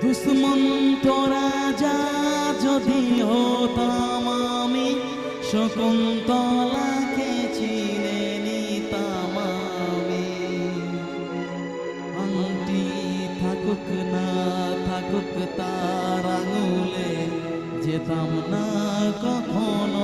দুশ্মন্ত রাজা যদি হতাম আমি শকুন্তলাকে চিনে নিতাম আমি। আংটি থাকুক না, থাকুক তার আঙুলে, যেতাম না কখনো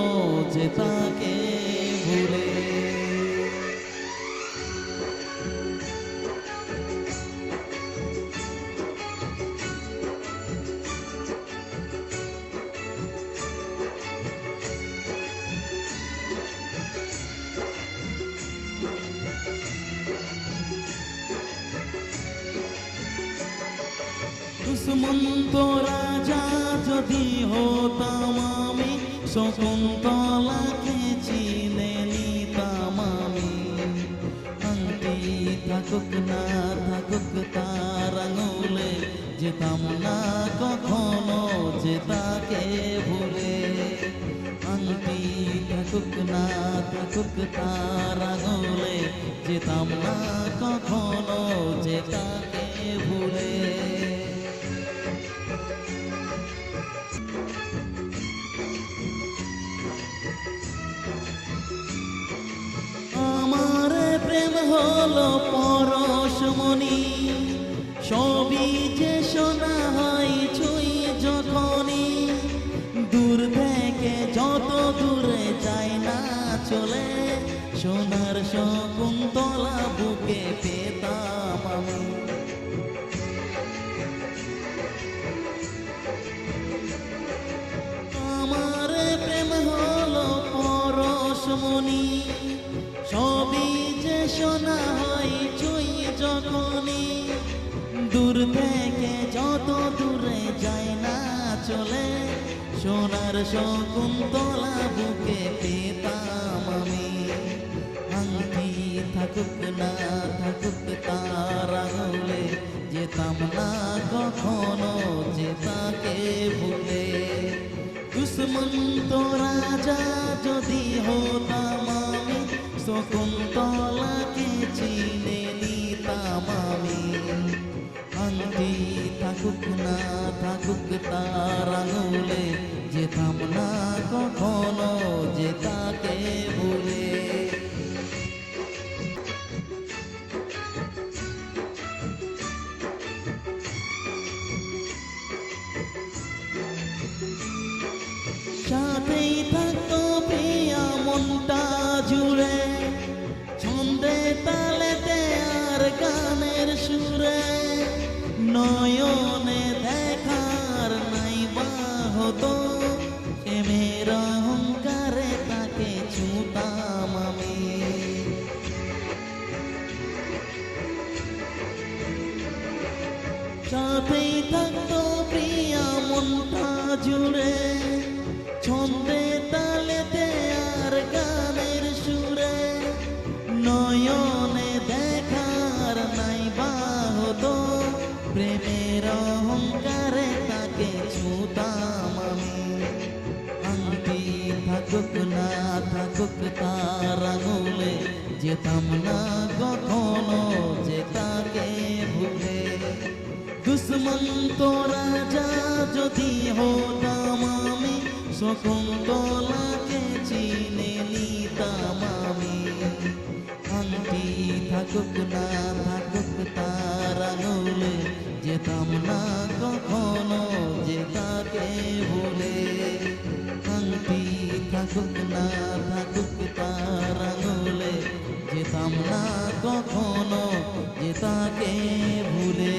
দুশ্মন্ত রাজা যদি হতাম আমি শকুন্তলাকে চিনে নিতাম আমি আংটি থাকুক না থাকুক তার আঙুলে, যেতাম না কখনো যে তাকে ভুলে। আংটি থাকুক না থাকুক তার আঙুলে, যেতাম না কখনো যে তাকে হলো পরশমণি সবই যে শোনা হয় ছুঁই যখনই। দূর থেকে যত দূরে যায় না চলে, সোনার শকুন্তলা বুকে পেতাম আমি। শোনা হয় ছুঁই যখনই। দূর থেকে যত দূরে যায় না চলে, সোনার শকুন্তলা বুকে পেতাম আমি। আংটি থাকুক না থাকুক তার আঙুলে, যেতাম না কখনো যে তাকে ভুলে দুশ্মন্ত রাজা যদি আমি শকুন্তলাকে চিনে নিতাম আমি, আন্তি থাকুক না, থাকুক তার আঙুলে যেতাম না কখনো যে তাকে ভুলে। সাথেই থাকতো প্রিয়া মনটা জুড়ে। ছন্দে তালেতে আর গানের সুরে। নয়নে দেখার নাই বা প্রেমের অহংকারে তাকে ছুতাম আমি। আংটি থাকুক না থাকুক তার আঙুলে, যেতাম না কখনো। দুশ্মন্ত রাজা যদি হতাম আমি শকুন্তলাকে চিনে নিতাম আমি। আংটি থাকুক না থাকুক তার আঙুলে, যেতাম না কখনো যে ভুলে। আংটি থাকুক না থাকুক তার আঙুলে, যেতাম না কখনো যে তাকে ভুলে